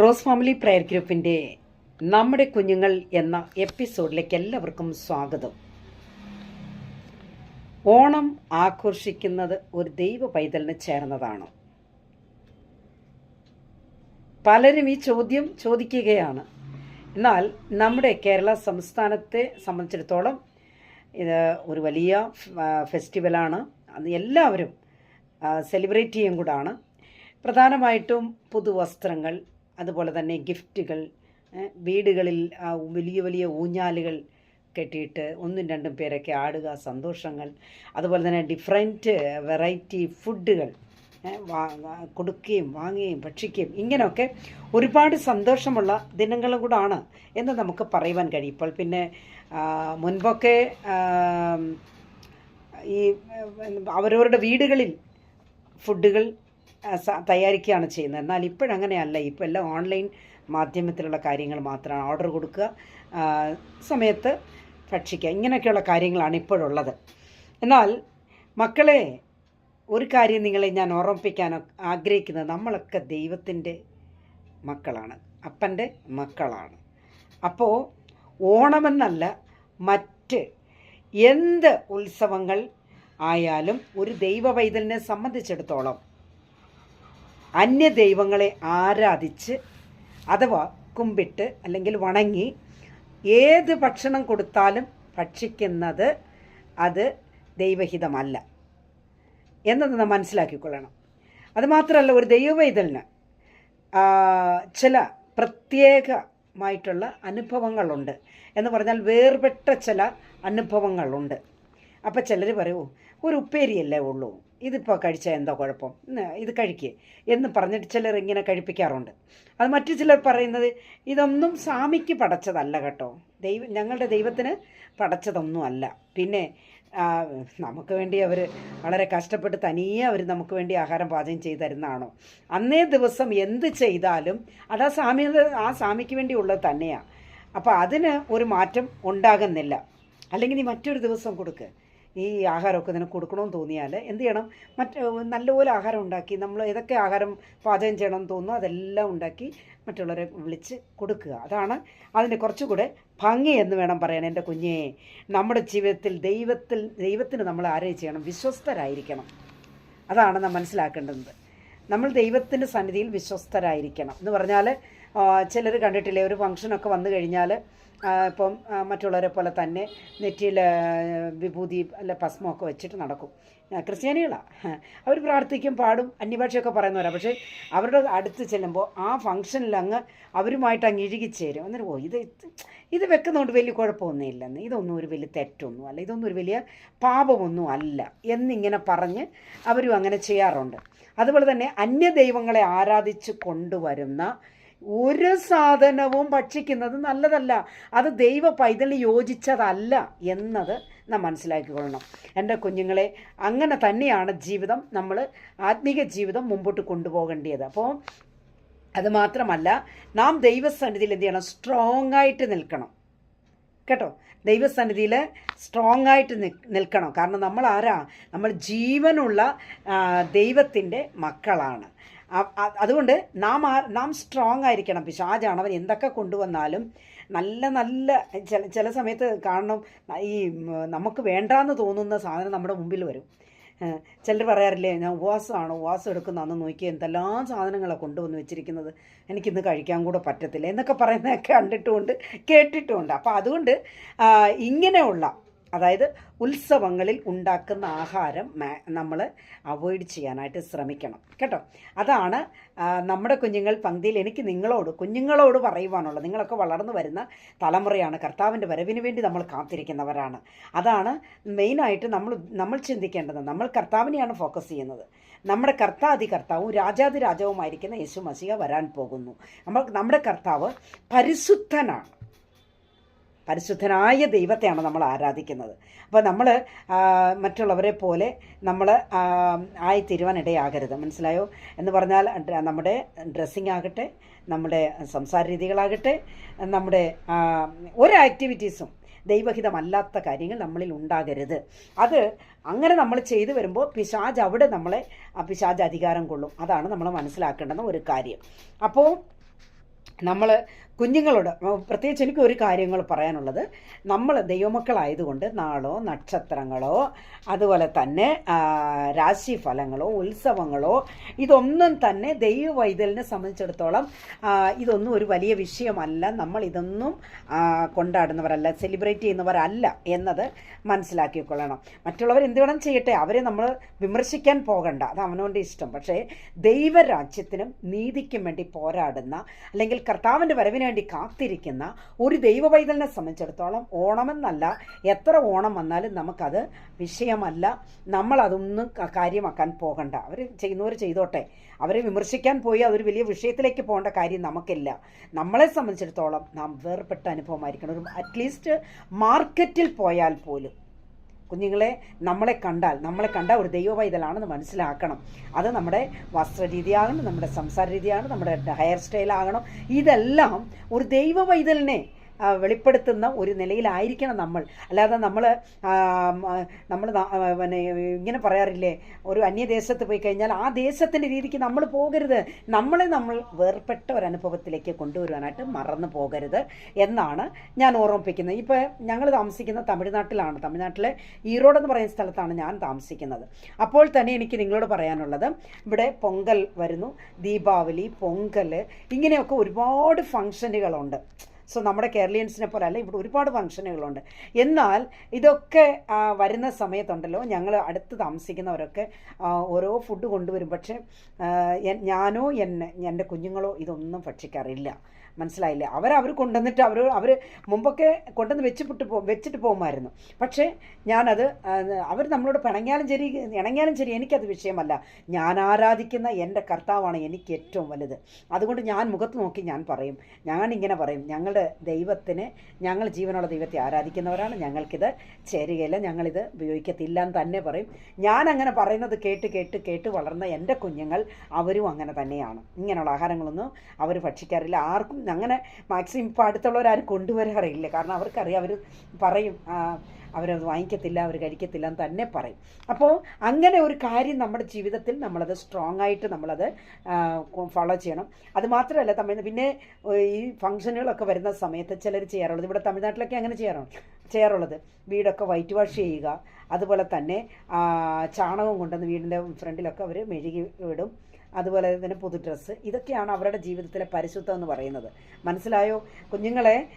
Rose family prayer ഗ്രൂപ്പിന്റെ നമ്മുടെ കുഞ്ഞുങ്ങൾ എന്ന എപ്പിസോഡിലേക്ക് എല്ലാവർക്കും സ്വാഗതം. ഓണം ആഘോഷിക്കുന്നത് ഒരു ദൈവ പൈതലിന് ചേർന്നതാണ്. പലരും ഈ ചോദ്യം ചോദിക്കുകയാണ്. എന്നാൽ നമ്മുടെ കേരള സംസ്ഥാനത്തെ സംബന്ധിച്ചിടത്തോളം ഇത് ഒരു വലിയ ഫെസ്റ്റിവലാണ്. അത് എല്ലാവരും സെലിബ്രേറ്റ് ചെയ്യും കൂടാണ്. പ്രധാനമായിട്ടും പുതുവസ്ത്രങ്ങൾ അതുപോലെ തന്നെ ഗിഫ്റ്റുകൾ വീടുകളിൽ ആ വലിയ വലിയ ഊഞ്ഞാലുകൾ കെട്ടിയിട്ട് ഒന്നും രണ്ടും പേരൊക്കെ ആടുക സന്തോഷങ്ങൾ. അതുപോലെ തന്നെ ഡിഫറെന്റ് വെറൈറ്റി ഫുഡുകൾ കൊടുക്കുകയും വാങ്ങുകയും ഭക്ഷിക്കുകയും ഇങ്ങനെയൊക്കെ ഒരുപാട് സന്തോഷമുള്ള ദിനങ്ങളും കൂടാണ് എന്ന് നമുക്ക് പറയുവാൻ കഴിയും. ഇപ്പോൾ പിന്നെ മുൻപൊക്കെ ഈ അവരവരുടെ വീടുകളിൽ ഫുഡുകൾ തയ്യാറിക്കുകയാണ് ചെയ്യുന്നത്. എന്നാൽ ഇപ്പോഴങ്ങനെയല്ല. ഇപ്പോൾ എല്ലാം ഓൺലൈൻ മാധ്യമത്തിലുള്ള കാര്യങ്ങൾ മാത്രമാണ് ഓർഡർ കൊടുക്കുക സമയത്ത് ഭക്ഷിക്കുക. ഇങ്ങനെയൊക്കെയുള്ള കാര്യങ്ങളാണ് ഇപ്പോഴുള്ളത്. എന്നാൽ മക്കളെ ഒരു കാര്യം നിങ്ങളെ ഞാൻ ഓർമ്മിപ്പിക്കാൻ ആഗ്രഹിക്കുന്നത്. നമ്മളൊക്കെ ദൈവത്തിന്റെ മക്കളാണ്. അപ്പന്റെ മക്കളാണ്. അപ്പോൾ ഓണമെന്നല്ല മറ്റ് എന്ത് ഉത്സവങ്ങൾ ആയാലും ഒരു ദൈവ പൈതലിനെ സംബന്ധിച്ചിടത്തോളം അന്യ ദൈവങ്ങളെ ആരാധിച്ച് അഥവാ കുമ്പിട്ട് അല്ലെങ്കിൽ വണങ്ങി ഏത് ഭക്ഷണം കൊടുത്താലും ഭക്ഷിക്കുന്നത് അത് ദൈവഹിതമല്ല എന്നത് നാം മനസ്സിലാക്കിക്കൊള്ളണം. അതുമാത്രമല്ല ഒരു ദൈവവൈതലിന് ചില പ്രത്യേകമായിട്ടുള്ള അനുഭവങ്ങളുണ്ട് എന്ന് പറഞ്ഞാൽ വേർപെട്ട ചില അനുഭവങ്ങളുണ്ട്. അപ്പോൾ ചിലർ പറയൂ ഒരു ഉപ്പേരിയല്ലേ ഉള്ളൂ. ഇതിപ്പോൾ കഴിച്ചാൽ എന്താ കുഴപ്പം? ഇത് കഴിക്കുക എന്ന് പറഞ്ഞിട്ട് ചിലർ ഇങ്ങനെ കഴിപ്പിക്കാറുണ്ട്. അത് മറ്റു ചിലർ പറയുന്നത് ഇതൊന്നും സ്വാമിക്ക് പടച്ചതല്ല കേട്ടോ. ദൈവം ഞങ്ങളുടെ ദൈവത്തിന് പടച്ചതൊന്നും അല്ല. പിന്നെ നമുക്ക് വേണ്ടി അവർ വളരെ കഷ്ടപ്പെട്ട് തനിയെ അവർ നമുക്ക് വേണ്ടി ആഹാരം പാചകം ചെയ്ത് തരുന്നതാണോ? അന്നേ ദിവസം എന്ത് ചെയ്താലും അത് ആ സ്വാമി ആ സ്വാമിക്ക് വേണ്ടി ഉള്ളത് തന്നെയാണ് അപ്പോൾ അതിന് ഒരു മാറ്റം ഉണ്ടാകുന്നില്ല. അല്ലെങ്കിൽ നീ മറ്റൊരു ദിവസം കൊടുക്ക്. ഈ ആഹാരമൊക്കെ നിനക്ക് കൊടുക്കണമെന്ന് തോന്നിയാൽ എന്ത് ചെയ്യണം? മറ്റ് നല്ലപോലെ ആഹാരം ഉണ്ടാക്കി നമ്മൾ ഏതൊക്കെ ആഹാരം പാചകം ചെയ്യണമെന്ന് തോന്നുന്നു അതെല്ലാം ഉണ്ടാക്കി മറ്റുള്ളവരെ വിളിച്ച് കൊടുക്കുക. അതാണ് അതിന്റെ കുറച്ചുകൂടെ ഭംഗി എന്ന് വേണം പറയാൻ എന്റെ കുഞ്ഞേ. നമ്മുടെ ജീവിതത്തിൽ ദൈവത്തിൽ ദൈവത്തിന് നമ്മൾ ആരെ ചെയ്യണം? വിശ്വസ്തരായിരിക്കണം. അതാണ് നാം മനസ്സിലാക്കേണ്ടത്. നമ്മൾ ദൈവത്തിന്റെ സന്നിധിയിൽ വിശ്വസ്തരായിരിക്കണം. എന്ന് പറഞ്ഞാൽ ചിലർ കണ്ടിട്ടില്ലേ ഒരു ഫംഗ്ഷനൊക്കെ വന്നു കഴിഞ്ഞാൽ ഇപ്പം മറ്റുള്ളവരെ പോലെ തന്നെ നെറ്റിയിൽ വിഭൂതി അല്ല ഭസ്മമൊക്കെ വെച്ചിട്ട് നടക്കും. ക്രിസ്ത്യാനികളാണ് അവർ പ്രാർത്ഥിക്കും പാടും അന്യഭാഷയൊക്കെ പറയുന്നവരാണ് പക്ഷേ അവരുടെ അടുത്ത് ചെല്ലുമ്പോൾ ആ ഫംഗ്ഷനിൽ അങ്ങ് അവരുമായിട്ട് അങ്ങ് ഇഴുകിച്ചേരും എന്നിട്ട് ഓ ഇത് ഇത് വെക്കുന്നതുകൊണ്ട് വലിയ കുഴപ്പമൊന്നുമില്ലെന്ന്. ഇതൊന്നും ഒരു വലിയ തെറ്റൊന്നും അല്ല. ഇതൊന്നും ഒരു വലിയ പാപമൊന്നും അല്ല എന്നിങ്ങനെ പറഞ്ഞ് അവരും അങ്ങനെ ചെയ്യാറുണ്ട്. അതുപോലെ തന്നെ അന്യ ദൈവങ്ങളെ ആരാധിച്ച് കൊണ്ടുവരുന്ന ഒരു സാധനവും ഭക്ഷിക്കുന്നത് നല്ലതല്ല. അത് ദൈവ പൈതലിന് യോജിച്ചതല്ല എന്നത് നാം മനസ്സിലാക്കിക്കൊള്ളണം. എന്റെ കുഞ്ഞുങ്ങളെ അങ്ങനെ തന്നെയാണ് ജീവിതം നമ്മൾ ആത്മീക ജീവിതം മുമ്പോട്ട് കൊണ്ടുപോകേണ്ടത്. അപ്പോൾ അത് മാത്രമല്ല നാം ദൈവസന്നിധിയിൽ എന്ത് ചെയ്യണം? സ്ട്രോങ് ആയിട്ട് നിൽക്കണം. കേട്ടോ? ദൈവസന്നിധിയിൽ സ്ട്രോങ് ആയിട്ട് നിൽക്കണം. കാരണം നമ്മൾ ആരാ? നമ്മൾ ജീവനുള്ള ദൈവത്തിന്റെ മക്കളാണ്. അതുകൊണ്ട് നാം നാം സ്ട്രോങ് ആയിരിക്കണം. പിശാജാണ് അവൻ എന്തൊക്കെ കൊണ്ടുവന്നാലും നല്ല നല്ല ചില ചില സമയത്ത് കാണണം. ഈ നമുക്ക് വേണ്ടാന്ന് തോന്നുന്ന സാധനം നമ്മുടെ മുമ്പിൽ വരും. ചിലർ പറയാറില്ലേ ഞാൻ ഉപവാസമാണ് ഉപവാസം എടുക്കുന്ന അന്ന് നോക്കി എന്തെല്ലാം സാധനങ്ങളാണ് കൊണ്ടുവന്ന് വെച്ചിരിക്കുന്നത്? എനിക്കിന്ന് കഴിക്കാൻ കൂടെ പറ്റത്തില്ല. എന്നൊക്കെ പറയുന്നതൊക്കെ കണ്ടിട്ടുമുണ്ട് കേട്ടിട്ടുമുണ്ട്. അപ്പോൾ അതുകൊണ്ട് ഇങ്ങനെയുള്ള അതായത് ഉത്സവങ്ങളിൽ ഉണ്ടാക്കുന്ന ആഹാരം നമ്മൾ അവോയ്ഡ് ചെയ്യാനായിട്ട് ശ്രമിക്കണം. കേട്ടോ? അതാണ് നമ്മുടെ കുഞ്ഞുങ്ങൾ പങ്ക്തിയിൽ എനിക്ക് നിങ്ങളോട് കുഞ്ഞുങ്ങളോട് പറയുവാനുള്ളത് നിങ്ങളൊക്കെ വളർന്നു വരുന്ന തലമുറയാണ് കർത്താവിന്റെ വരവിന് വേണ്ടി നമ്മൾ കാത്തിരിക്കുന്നവരാണ്. അതാണ് മെയിനായിട്ട് നമ്മൾ നമ്മൾ ചിന്തിക്കേണ്ടത്. നമ്മൾ കർത്താവിനെയാണ് ഫോക്കസ് ചെയ്യുന്നത്. നമ്മുടെ കർത്താതി കർത്താവും രാജാതി രാജാവുമായിരിക്കുന്ന യേശു മസിക വരാൻ പോകുന്നു. നമ്മൾ നമ്മുടെ കർത്താവ് പരിശുദ്ധനാണ്. പരിശുദ്ധനായ ദൈവത്തെയാണ് നമ്മൾ ആരാധിക്കുന്നത്. അപ്പോൾ നമ്മൾ മറ്റുള്ളവരെ പോലെ നമ്മൾ ആയിത്തീരുവാൻ ഇടയാകരുത് മനസ്സിലായോ? എന്ന് പറഞ്ഞാൽ നമ്മുടെ ഡ്രസ്സിങ് ആകട്ടെ നമ്മുടെ സംസാര രീതികളാകട്ടെ നമ്മുടെ ഒരു ആക്ടിവിറ്റീസും ദൈവഹിതമല്ലാത്ത കാര്യങ്ങൾ നമ്മളിൽ ഉണ്ടാകരുത്. അത് അങ്ങനെ നമ്മൾ ചെയ്തു വരുമ്പോൾ പിശാജ് അവിടെ നമ്മളെ പിശാജ് അധികാരം കൊള്ളും. അതാണ് നമ്മൾ മനസ്സിലാക്കേണ്ടുന്ന ഒരു കാര്യം. അപ്പോൾ നമ്മൾ കുഞ്ഞുങ്ങളോട് പ്രത്യേകിച്ച് എനിക്ക് ഒരു കാര്യങ്ങൾ പറയാനുള്ളത്. നമ്മൾ ദൈവമക്കളായതുകൊണ്ട് നാളോ നക്ഷത്രങ്ങളോ അതുപോലെ തന്നെ രാശിഫലങ്ങളോ ഉത്സവങ്ങളോ ഇതൊന്നും തന്നെ ദൈവവൈതലിനെ സംബന്ധിച്ചിടത്തോളം ഇതൊന്നും ഒരു വലിയ വിഷയമല്ല. നമ്മൾ ഇതൊന്നും കൊണ്ടാടുന്നവരല്ല സെലിബ്രേറ്റ് ചെയ്യുന്നവരല്ല എന്നത് മനസ്സിലാക്കിക്കൊള്ളണം. മറ്റുള്ളവർ എന്ത് വേണം ചെയ്യട്ടെ? അവരെ നമ്മൾ വിമർശിക്കാൻ പോകണ്ട. അത് അവനവന്റെ ഇഷ്ടം. പക്ഷേ ദൈവരാജ്യത്തിനും നീതിക്കും വേണ്ടി പോരാടുന്ന അല്ലെങ്കിൽ കർത്താവിന്റെ വരവിന് വേണ്ടി കാത്തിരിക്കുന്ന ഒരു ദൈവവൈതലിനെ സംബന്ധിച്ചിടത്തോളം ഓണമെന്നല്ല എത്ര ഓണം വന്നാലും നമുക്കത് വിഷയമല്ല. ക- കാര്യമാക്കാൻ പോകണ്ട. അവർ ചെയ്യുന്നവർ ചെയ്തോട്ടെ. അവരെ വിമർശിക്കാൻ പോയി അതൊരു വലിയ വിഷയത്തിലേക്ക് പോകേണ്ട കാര്യം നമുക്കില്ല. നമ്മളെ സംബന്ധിച്ചിടത്തോളം നാം വേർപെട്ട അനുഭവമായിരിക്കണം. ഒരു അറ്റ്ലീസ്റ്റ് മാർക്കറ്റിൽ പോയാൽ പോലും. കുഞ്ഞുങ്ങളെ നമ്മളെ കണ്ടാൽ നമ്മളെ കണ്ട ഒരു ദൈവ പൈതലാണെന്ന് മനസ്സിലാക്കണം. അത് നമ്മുടെ വസ്ത്രരീതിയാകണം നമ്മുടെ സംസാര രീതിയാകണം നമ്മുടെ ഹെയർ സ്റ്റൈലാകണം ഇതെല്ലാം ഒരു ദൈവവൈതലിനെ ആ, വെളിപ്പെടുത്തുന്ന ഒരു നിലയിലായിരിക്കണം നമ്മൾ. അല്ലാതെ നമ്മൾ നമ്മൾ പിന്നെ ഇങ്ങനെ പറയാറില്ലേ ഒരു അന്യദേശത്ത് പോയി കഴിഞ്ഞാൽ ആ ദേശത്തിന്റെ രീതിക്ക് നമ്മൾ പോകരുത്. നമ്മളെ നമ്മൾ വേർപെട്ട ഒരു അനുഭവത്തിലേക്ക് കൊണ്ടുവരുവാനായിട്ട് മറന്നു പോകരുത് എന്നാണ് ഞാൻ ഓർമ്മിപ്പിക്കുന്നത്. ഇപ്പോൾ ഞങ്ങൾ താമസിക്കുന്ന തമിഴ്നാട്ടിലാണ്. തമിഴ്നാട്ടിലെ ഈറോഡ് എന്ന് പറയുന്ന സ്ഥലത്താണ് ഞാൻ താമസിക്കുന്നത്. അപ്പോൾ തന്നെ എനിക്ക് നിങ്ങളോട് പറയാനുള്ളത് ഇവിടെ പൊങ്കൽ വരുന്നു ദീപാവലി പൊങ്കൽ ഇങ്ങനെയൊക്കെ ഒരുപാട് ഫംഗ്ഷനുകളുണ്ട്. സോ നമ്മുടെ കേരളീയൻസിനെ പോലെ അല്ല ഇവിടെ ഒരുപാട് ഫംഗ്ഷനുകളുണ്ട്. എന്നാൽ ഇതൊക്കെ വരുന്ന സമയത്തുണ്ടല്ലോ ഞങ്ങൾ അടുത്ത് താമസിക്കുന്നവരൊക്കെ ഓരോ ഫുഡ് കൊണ്ടുവരും. പക്ഷേ ഞാനോ എന്നെ എന്റെ കുഞ്ഞുങ്ങളോ ഇതൊന്നും ഭക്ഷിക്കാറില്ല. മനസ്സിലായില്ലേ? അവർ അവർ കൊണ്ടുവന്നിട്ട് അവർ അവർ മുമ്പൊക്കെ കൊണ്ടുവന്ന് വെച്ചിട്ട് പോ വെച്ചിട്ട് പോകുമായിരുന്നു. പക്ഷേ ഞാനത് അവർ നമ്മളോട് പിണങ്ങിയാലും ശരി ഇണങ്ങിയാലും ശരി എനിക്കത് വിഷയമല്ല. ഞാൻ ആരാധിക്കുന്ന എന്റെ കർത്താവാണ് എനിക്ക് ഏറ്റവും വലുത്. അതുകൊണ്ട് ഞാൻ മുഖത്ത് നോക്കി ഞാൻ പറയും. ഞാൻ ഇങ്ങനെ പറയും. ഞങ്ങളുടെ ദൈവത്തിന് ഞങ്ങൾ ജീവനുള്ള ദൈവത്തെ ആരാധിക്കുന്നവരാണ്. ഞങ്ങൾക്കിത് ചേരുകയില്ല. ഞങ്ങളിത് ഉപയോഗിക്കത്തില്ല എന്ന് തന്നെ പറയും. ഞാൻ അങ്ങനെ പറയുന്നത് കേട്ട് കേട്ട് കേട്ട് വളർന്ന എന്റെ കുഞ്ഞുങ്ങൾ അവരും അങ്ങനെ തന്നെയാണ്. ഇങ്ങനെയുള്ള ആഹാരങ്ങളൊന്നും അവർ ഭക്ഷിക്കാറില്ല. ആർക്കും അങ്ങനെ മാക്സിമം ഇപ്പോൾ അടുത്തുള്ളവരാരും കൊണ്ടുവരാറില്ല. കാരണം അവർക്കറിയാം അവർ പറയും അവരത് വാങ്ങിക്കത്തില്ല അവർ കഴിക്കത്തില്ല എന്ന് തന്നെ പറയും. അപ്പോൾ അങ്ങനെ ഒരു കാര്യം നമ്മുടെ ജീവിതത്തിൽ നമ്മളത് സ്ട്രോങ് ആയിട്ട് നമ്മളത് ഫോളോ ചെയ്യണം. അത് മാത്രമല്ല തമിഴ് പിന്നെ ഈ ഫംഗ്ഷനുകളൊക്കെ വരുന്ന സമയത്ത് ചിലർ ചെയ്യാറുള്ളത്. ഇവിടെ തമിഴ്നാട്ടിലൊക്കെ അങ്ങനെ ചെയ്യാറുണ്ട് ചെയ്യാറുള്ളത്. വീടൊക്കെ വൈറ്റ് വാഷ് ചെയ്യുക അതുപോലെ തന്നെ ചാണകം കൊണ്ടുവന്ന് വീടിന്റെ ഫ്രണ്ടിലൊക്കെ അവർ മെഴുകി വിടും. അതുപോലെ തന്നെ പുതു ഡ്രസ്സ്. ഇതൊക്കെയാണ് അവരുടെ ജീവിതത്തിലെ പരിശുദ്ധം എന്ന് പറയുന്നത്. മനസ്സിലായോ? കുഞ്ഞുങ്ങളെ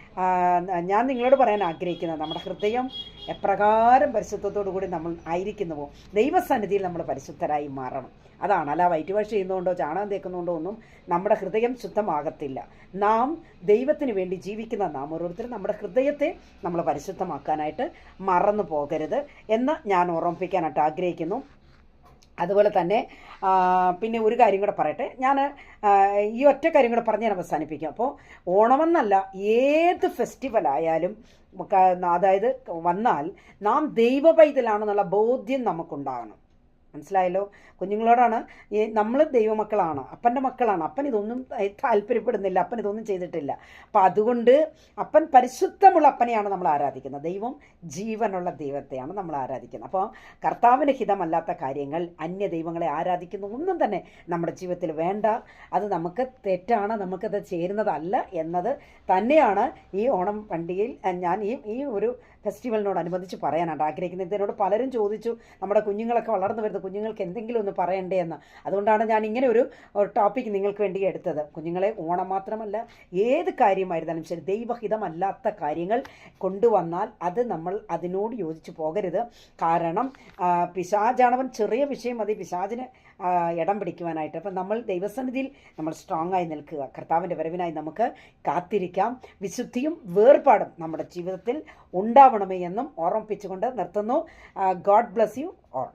ഞാൻ നിങ്ങളോട് പറയാൻ ആഗ്രഹിക്കുന്നത് നമ്മുടെ ഹൃദയം എപ്രകാരം പരിശുദ്ധത്തോടു കൂടി നമ്മൾ ആയിരിക്കുന്നുവോ? ദൈവസന്നിധിയിൽ നമ്മൾ പരിശുദ്ധരായി മാറണം. അതാണ്. അല്ല വൈറ്റ് വാഷ് ചെയ്യുന്നതുകൊണ്ടോ ചാണകം തേക്കുന്നതുകൊണ്ടോ ഒന്നും നമ്മുടെ ഹൃദയം ശുദ്ധമാകത്തില്ല. നാം ദൈവത്തിന് വേണ്ടി ജീവിക്കുന്ന നാം ഓരോരുത്തരും നമ്മുടെ ഹൃദയത്തെ നമ്മൾ പരിശുദ്ധമാക്കാനായിട്ട് മറന്നു പോകരുത് എന്ന് ഞാൻ ഓർമ്മിപ്പിക്കാനായിട്ട് ആഗ്രഹിക്കുന്നു. അതുപോലെ തന്നെ പിന്നെ ഒരു കാര്യം കൂടെ പറയട്ടെ. ഞാൻ ഈ ഒറ്റ കാര്യം കൂടെ പറഞ്ഞ് ഞാൻ അവസാനിപ്പിക്കും. അപ്പോൾ ഓണമെന്നല്ല ഏത് ഫെസ്റ്റിവൽ ആയാലും അതായത് വന്നാൽ നാം ദൈവ പൈതലാണെന്നുള്ള ബോധ്യം നമുക്കുണ്ടാകണം. മനസ്സിലായല്ലോ? കുഞ്ഞുങ്ങളോടാണ് ഈ നമ്മൾ ദൈവമക്കളാണ് അപ്പന്റെ മക്കളാണ്. അപ്പൻ ഇതൊന്നും താല്പര്യപ്പെടുന്നില്ല അപ്പൻ ഇതൊന്നും ചെയ്തിട്ടില്ല. അപ്പം അതുകൊണ്ട് അപ്പൻ പരിശുദ്ധമുള്ള അപ്പനെയാണ് നമ്മൾ ആരാധിക്കുന്നത്. ദൈവം ജീവനുള്ള ദൈവത്തെയാണ് നമ്മൾ ആരാധിക്കുന്നത്. അപ്പോൾ കർത്താവിന് ഹിതമല്ലാത്ത കാര്യങ്ങൾ അന്യ ദൈവങ്ങളെ ആരാധിക്കുന്ന. ഒന്നും തന്നെ നമ്മുടെ ജീവിതത്തിൽ വേണ്ട. അത് നമുക്ക് തെറ്റാണ് നമുക്കത് ചേരുന്നതല്ല എന്നത് തന്നെയാണ് ഈ ഓണം പണ്ടികയിൽ ഞാൻ ഈ ഈ ഒരു ഫെസ്റ്റിവലിനോടനുബന്ധിച്ച് പറയാനാണ് ആഗ്രഹിക്കുന്നത്. ഇതിനോട് പലരും ചോദിച്ചു നമ്മുടെ കുഞ്ഞുങ്ങളൊക്കെ വളർന്നു വരുന്ന കുഞ്ഞുങ്ങൾക്ക് എന്തെങ്കിലും ഒന്ന് പറയണ്ടേ എന്ന്? അതുകൊണ്ടാണ് ഞാൻ ഇങ്ങനെ ഒരു ടോപ്പിക് നിങ്ങൾക്ക് വേണ്ടി എടുത്തത്. കുഞ്ഞുങ്ങളെ ഓണം മാത്രമല്ല ഏത് കാര്യമായിരുന്നാലും ശരി ദൈവഹിതമല്ലാത്ത കാര്യങ്ങൾ കൊണ്ടുവന്നാൽ അത് നമ്മൾ അതിനോട് യോജിച്ച് പോകരുത്. കാരണം പിശാജാണവൻ ചെറിയ വിഷയം മതി. പിശാചിന് ഇടം പിടിക്കുവാനായിട്ട്. അപ്പം നമ്മൾ ദൈവസന്നിധിയിൽ നമ്മൾ സ്ട്രോങ് ആയി നിൽക്കുക. കർത്താവിന്റെ വരവിനായി നമുക്ക് കാത്തിരിക്കാം. വിശുദ്ധിയും വേർപാടും നമ്മുടെ ജീവിതത്തിൽ ഉണ്ടാവണമേ എന്നും ഓർമ്മിപ്പിച്ചുകൊണ്ട് നിർത്തുന്നു. God bless you all